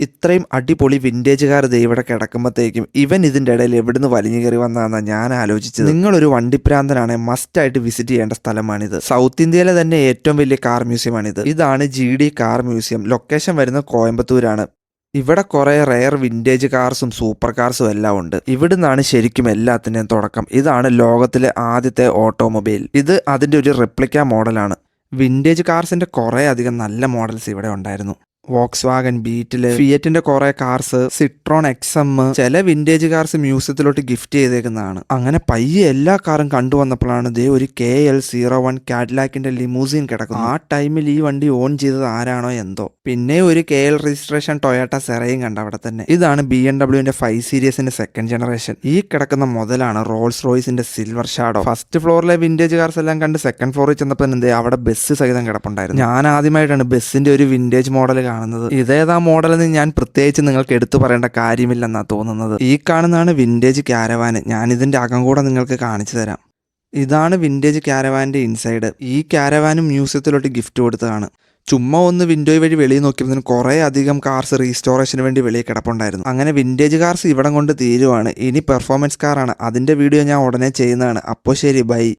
ഇത്രയും അടിപൊളി vintage car ഇവിടെ കിടക്കുമ്പോഴത്തേക്കും ഇവൻ ഇതിന്റെ ഇടയിൽ എവിടുന്ന് വലിഞ്ഞു കയറി വന്നതെന്നാണ് ഞാൻ ആലോചിച്ചത്. നിങ്ങളൊരു വണ്ടിപ്രാന്തനാണ് മസ്റ്റ് ആയിട്ട് വിസിറ്റ് ചെയ്യേണ്ട സ്ഥലമാണിത്. സൗത്ത് ഇന്ത്യയിലെ തന്നെ ഏറ്റവും വലിയ കാർ മ്യൂസിയമാണിത് ഇതാണ് G D car museum location വരുന്നത് കോയമ്പത്തൂരാണ്. ഇവിടെ കുറേ റെയർ വിന്റേജ് കാർസും സൂപ്പർ കാർസും എല്ലാം ഉണ്ട്. ഇവിടുന്നാണ് ശരിക്കും എല്ലാത്തിന്റെയും തുടക്കം. ഇതാണ് ലോകത്തിലെ ആദ്യത്തെ ഓട്ടോമൊബൈൽ ഇത് അതിന്റെ ഒരു റെപ്ലിക്ക മോഡലാണ് വിന്റേജ് കാർസിന്റെ കുറേ അധികം നല്ല മോഡൽസ് ഇവിടെ ഉണ്ടായിരുന്നു. വോക്സ് വാഗൻ ബീറ്റിൽ ഫിയറ്റിന്റെ കുറെ കാർസ് സിട്രോൺ എക്സ് എം ചില വിന്റേജ് കാർസ് മ്യൂസിയത്തിലോട്ട് ഗിഫ്റ്റ് ചെയ്തേക്കുന്നതാണ്. അങ്ങനെ പയ്യെ എല്ലാ കാറും കണ്ടുവന്നപ്പോഴാണ് ദേ ഒരു കെ എൽ സീറോ വൺ കാഡ്ലാക്കിന്റെ ലിമൂസിൻ കിടക്കുന്നു ആ ടൈമിൽ ഈ വണ്ടി ഓൺ ചെയ്തത് ആരാണോ എന്തോ. പിന്നെ ഒരു കെ എൽ രജിസ്ട്രേഷൻ ടൊയാട്ട സെറയും കണ്ട അവിടെ തന്നെ. ഇതാണ് ബി എം ഡബ്ല്യുവിന്റെ ഫൈവ് സീരീസിന്റെ സെക്കൻഡ് ജനറേഷൻ ഈ കിടക്കുന്ന മുതലാണ് റോൾസ് റോയ്സിന്റെ സിൽവർ ഷാഡോ ഫസ്റ്റ് ഫ്ലോറിലെ വിന്റേജ് കാർസ് എല്ലാം കണ്ട് സെക്കൻഡ് ഫ്ലോറിൽ ചെന്നപ്പോൾ എന്തേ അവിടെ ബസ് സഹിതം കിടപ്പുണ്ടായിരുന്നു. ഞാൻ ആദ്യമായിട്ടാണ് ബസ്സിന്റെ ഒരു വിന്റേജ് മോഡൽ കാണുന്നത്. ഇതേതാ മോഡൽ എന്ന് ഞാൻ പ്രത്യേകിച്ച് നിങ്ങൾക്ക് എടുത്തു പറയേണ്ട കാര്യമില്ലെന്നാ തോന്നുന്നത്. ഈ കാണുന്നതാണ് വിന്റേജ് ക്യാരവാന് ഞാൻ ഇതിന്റെ അകം കൂടെ നിങ്ങൾക്ക് കാണിച്ചു തരാം. ഇതാണ് വിന്റേജ് ക്യാരവാന്റെ ഇൻസൈഡ് ഈ ക്യാരവാനും മ്യൂസിയത്തിലോട്ട് ഗിഫ്റ്റ് കൊടുത്തതാണ്. ചുമ്മാ ഒന്ന് വിൻഡോ വഴി വെളിയിൽ നോക്കിയപ്പോൾ കുറേ അധികം കാർസ് റീസ്റ്റോറേഷന് വേണ്ടി വെളിയിൽ കിടപ്പുണ്ടായിരുന്നു. അങ്ങനെ വിന്റേജ് കാർസ് ഇവിടം കൊണ്ട് തീരുവാണ്. ഇനി പെർഫോമൻസ് കാറാണ് അതിന്റെ വീഡിയോ ഞാൻ ഉടനെ ചെയ്യുന്നതാണ്. അപ്പോൾ ശരി ബൈ